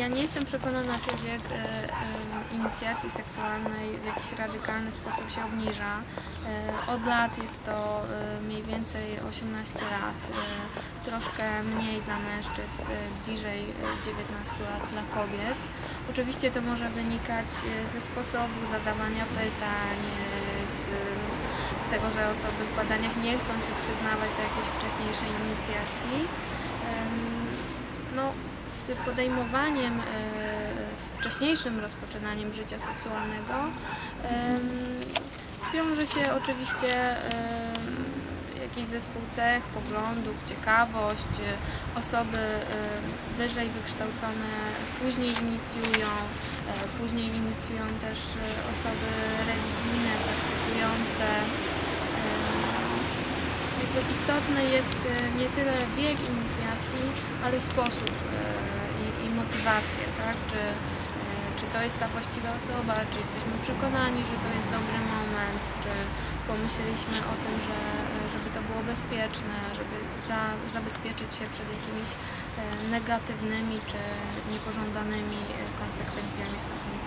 Ja nie jestem przekonana, czy wiek e, e, inicjacji seksualnej w jakiś radykalny sposób się obniża. E, od lat jest to e, mniej więcej 18 lat, e, troszkę mniej dla mężczyzn, e, bliżej e, 19 lat dla kobiet. Oczywiście to może wynikać e, ze sposobu zadawania pytań, e, z, z tego, że osoby w badaniach nie chcą się przyznawać do jakiejś wcześniejszej inicjacji. Em, No, z podejmowaniem, e, z wcześniejszym rozpoczynaniem życia seksualnego wiąże się oczywiście jakiś zespół cech, poglądów, ciekawość. Osoby wyżej wykształcone później inicjują, e, później inicjują też e, osoby religijne, praktykujące. Jakby istotny jest nie tyle wiek inicjacji, ale sposób e, i, i motywacja, tak? Czy, e, czy to jest ta właściwa osoba, czy jesteśmy przekonani, że to jest dobry moment, czy pomyśleliśmy o tym, że, żeby to było bezpieczne, żeby za, zabezpieczyć się przed jakimiś e, negatywnymi czy niepożądanymi konsekwencjami stosunku.